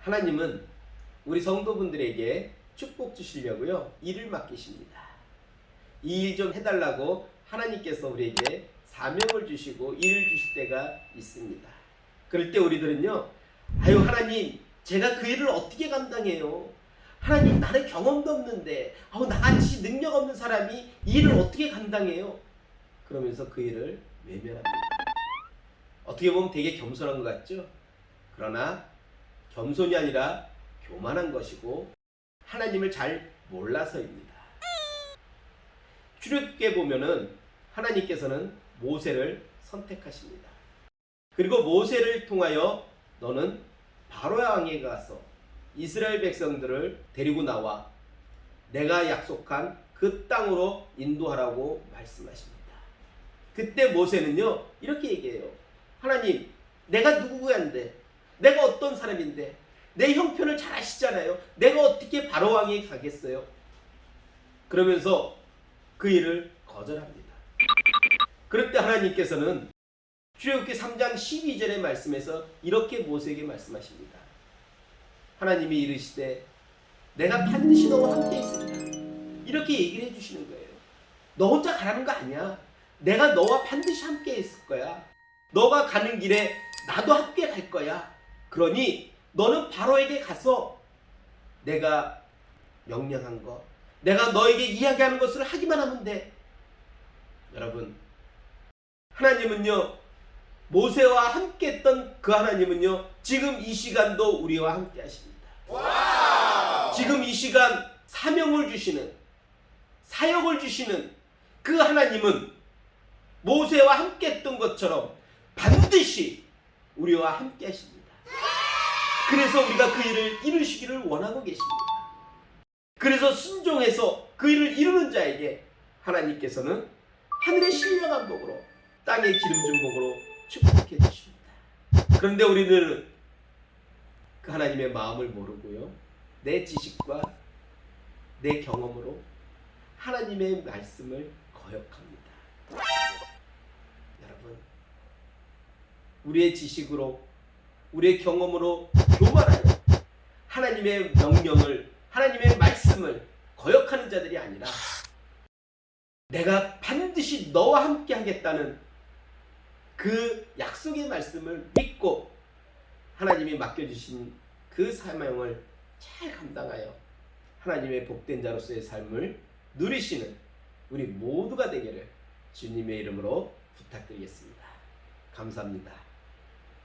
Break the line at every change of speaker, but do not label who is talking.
하나님은 우리 성도분들에게 축복 주시려고요. 일을 맡기십니다. 이 일 좀 해달라고 하나님께서 우리에게 사명을 주시고 일을 주실 때가 있습니다. 그럴 때 우리들은요, 아유, 하나님, 제가 그 일을 어떻게 감당해요? 하나님, 나는 경험도 없는데, 아우, 나같이 능력 없는 사람이 이 일을 어떻게 감당해요? 그러면서 그 일을 외면합니다. 어떻게 보면 되게 겸손한 것 같죠? 그러나 겸손이 아니라 교만한 것이고 하나님을 잘 몰라서입니다. 출애굽기에 보면은 하나님께서는 모세를 선택하십니다. 그리고 모세를 통하여 너는 바로 왕에게 가서 이스라엘 백성들을 데리고 나와 내가 약속한 그 땅으로 인도하라고 말씀하십니다. 그때 모세는요 이렇게 얘기해요. 하나님, 내가 누구인데, 내가 어떤 사람인데, 내 형편을 잘 아시잖아요. 내가 어떻게 바로 왕에 가겠어요? 그러면서 그 일을 거절합니다. 그럴 때 하나님께서는 출애굽기 3장 12절의 말씀에서 이렇게 모세에게 말씀하십니다. 하나님이 이르시되 내가 반드시 너와 함께 있으리라. 이렇게 얘기를 해주시는 거예요. 너 혼자 가라는 거 아니야. 내가 너와 반드시 함께 있을 거야. 너가 가는 길에 나도 함께 갈 거야. 그러니 너는 바로에게 가서 내가 명령한 것, 내가 너에게 이야기하는 것을 하기만 하면 돼. 여러분, 하나님은요, 모세와 함께 했던 그 하나님은요, 지금 이 시간도 우리와 함께 하십니다. 지금 이 시간 사명을 주시는, 사역을 주시는 그 하나님은 모세와 함께 했던 것처럼 반드시 우리와 함께 하십니다. 그래서 우리가 그 일을 이루시기를 원하고 계십니다. 그래서 순종해서 그 일을 이루는 자에게 하나님께서는 하늘의 신령한 복으로 땅의 기름 준 복으로 축복해 주십니다. 그런데 우리는 그 하나님의 마음을 모르고요. 내 지식과 내 경험으로 하나님의 말씀을 거역합니다. 여러분, 우리의 지식으로, 우리의 경험으로 교만하여 하나님의 명령을, 하나님의 말씀을 거역하는 자들이 아니라 내가 반드시 너와 함께 하겠다는 그 약속의 말씀을 믿고 하나님이 맡겨주신 그 사명을 잘 감당하여 하나님의 복된 자로서의 삶을 누리시는 우리 모두가 되기를 주님의 이름으로 부탁드리겠습니다. 감사합니다.